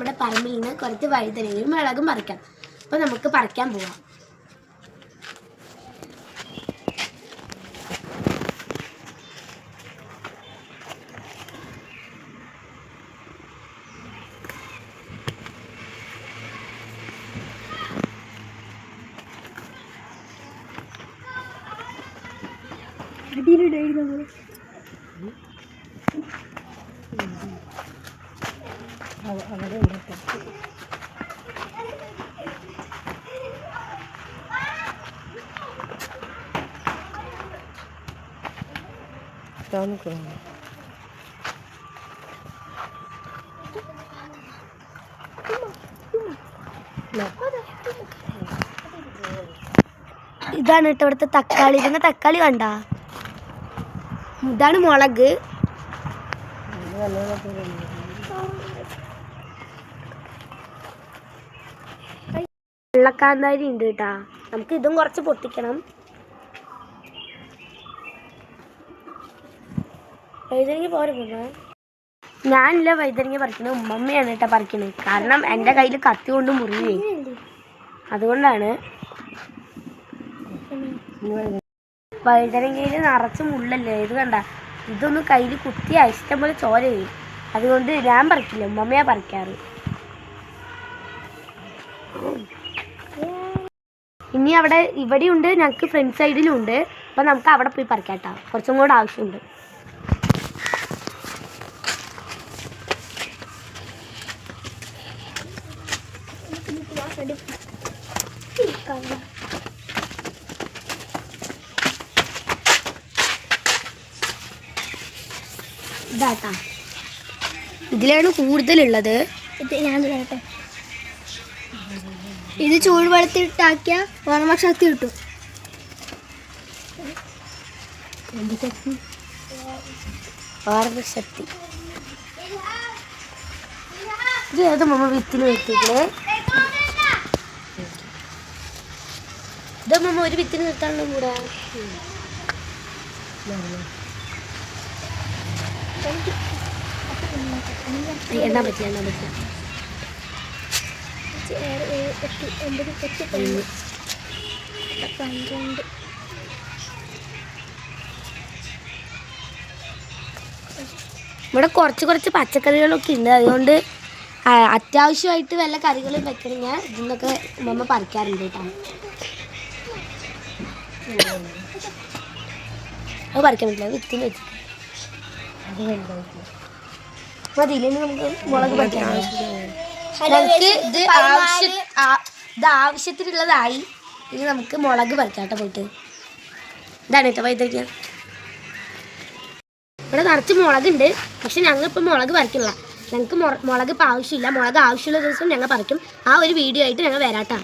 നമ്മുടെ പറമ്പിൽ നിന്ന് കുറച്ച് വഴുതനയും മിളകും പറിക്കാം. അപ്പോൾ നമുക്ക് പറിക്കാൻ പോവാം. ഇതാണ് കേട്ടോ ഇവിടുത്തെ തക്കാളി. ഇതിന്റെ തക്കാളി കണ്ട? ഇതാണ് മുളക്. വെള്ളക്കാന്താരി ഉണ്ട് കേട്ടാ. നമുക്ക് ഇതും കുറച്ച് പൊട്ടിക്കണം. വൈതരങ്ങ പോരെ ഞാനില്ല വൈതരങ്ങ പറിക്കുന്നത് ഉമ്മമ്മയാണ് കേട്ടോ പറിക്കുന്നത്. കാരണം എന്റെ കയ്യിൽ കത്തി കൊണ്ട് മുറിയേ അതുകൊണ്ടാണ് വഴുതനങ്ങയിൽ നിറച്ച് മുള്ളല്ലേ? ഇത് കണ്ട ഇതൊന്നും കയ്യിൽ കുത്തിയാ ഇഷ്ടം പോലെ ചോര ചെയ്യും അതുകൊണ്ട് ഞാൻ പറിക്കില്ല. ഉമ്മമ്മയാ പറിക്കാറ്. ഇനി അവിടെ ഇവിടെയുണ്ട് ഞങ്ങൾക്ക് ഫ്രണ്ട് സൈഡിലും ഉണ്ട് അപ്പം നമുക്ക് അവിടെ പോയി പറിക്കാം കേട്ടോ കുറച്ചും കൂടെ ആവശ്യമുണ്ട്. ഇതിലാണ് കൂടുതലുള്ളത്. ഞാൻ പറയട്ടെ ഇത് ചൂടുവെള്ളത്തിട്ടാക്കിയ ഓർമ്മശക്തി കിട്ടും. ഓർമ്മശക്തി ഇത് ഏത് മമ്മ വിത്തിന് വെച്ചിട്ട് ഇത് മമ്മ ഒരു വിത്തിന് നിർത്താനുള്ള കൂടെ. എണ്ണാൻ പറ്റില്ല എണ്ണാൻ പറ്റില്ല ഒമ്പത് പത്ത് പന്ത്രണ്ട്. ഇവിടെ കുറച്ച് കുറച്ച് പച്ചക്കറികളൊക്കെ ഉണ്ട്. അതുകൊണ്ട് അത്യാവശ്യമായിട്ട് വല്ല കറികളും വെക്കണം. ഞാൻ ഇതിന്നൊക്കെ മമ്മ പറിക്കാറുണ്ട് കേട്ടോ. അത് പറിക്കാൻ പറ്റില്ല. വിത്തിന് വെച്ച്. മതി ഇല്ലെങ്കിൽ നമുക്ക് മുളക് പറിക്കാൻ നമുക്ക് ഇത് ആവശ്യ ഇത് ആവശ്യത്തിനുള്ളതായി. ഇനി നമുക്ക് മുളക് പറിക്കാട്ട പോയിട്ട്. ഇതാണ് കേട്ടോ വൈദ്യുതിക്കാൻ ഇവിടെ നിറച്ച് മുളകുണ്ട്. പക്ഷെ ഞങ്ങൾ ഇപ്പം മുളക് പറിക്കില്ല ഞങ്ങൾക്ക് മുളക് ഇപ്പം ആവശ്യമില്ല. മുളക് ആവശ്യമുള്ള ദിവസം ഞങ്ങൾ പറിക്കും. ആ ഒരു വീഡിയോ ആയിട്ട് ഞങ്ങൾ വരാട്ടാ.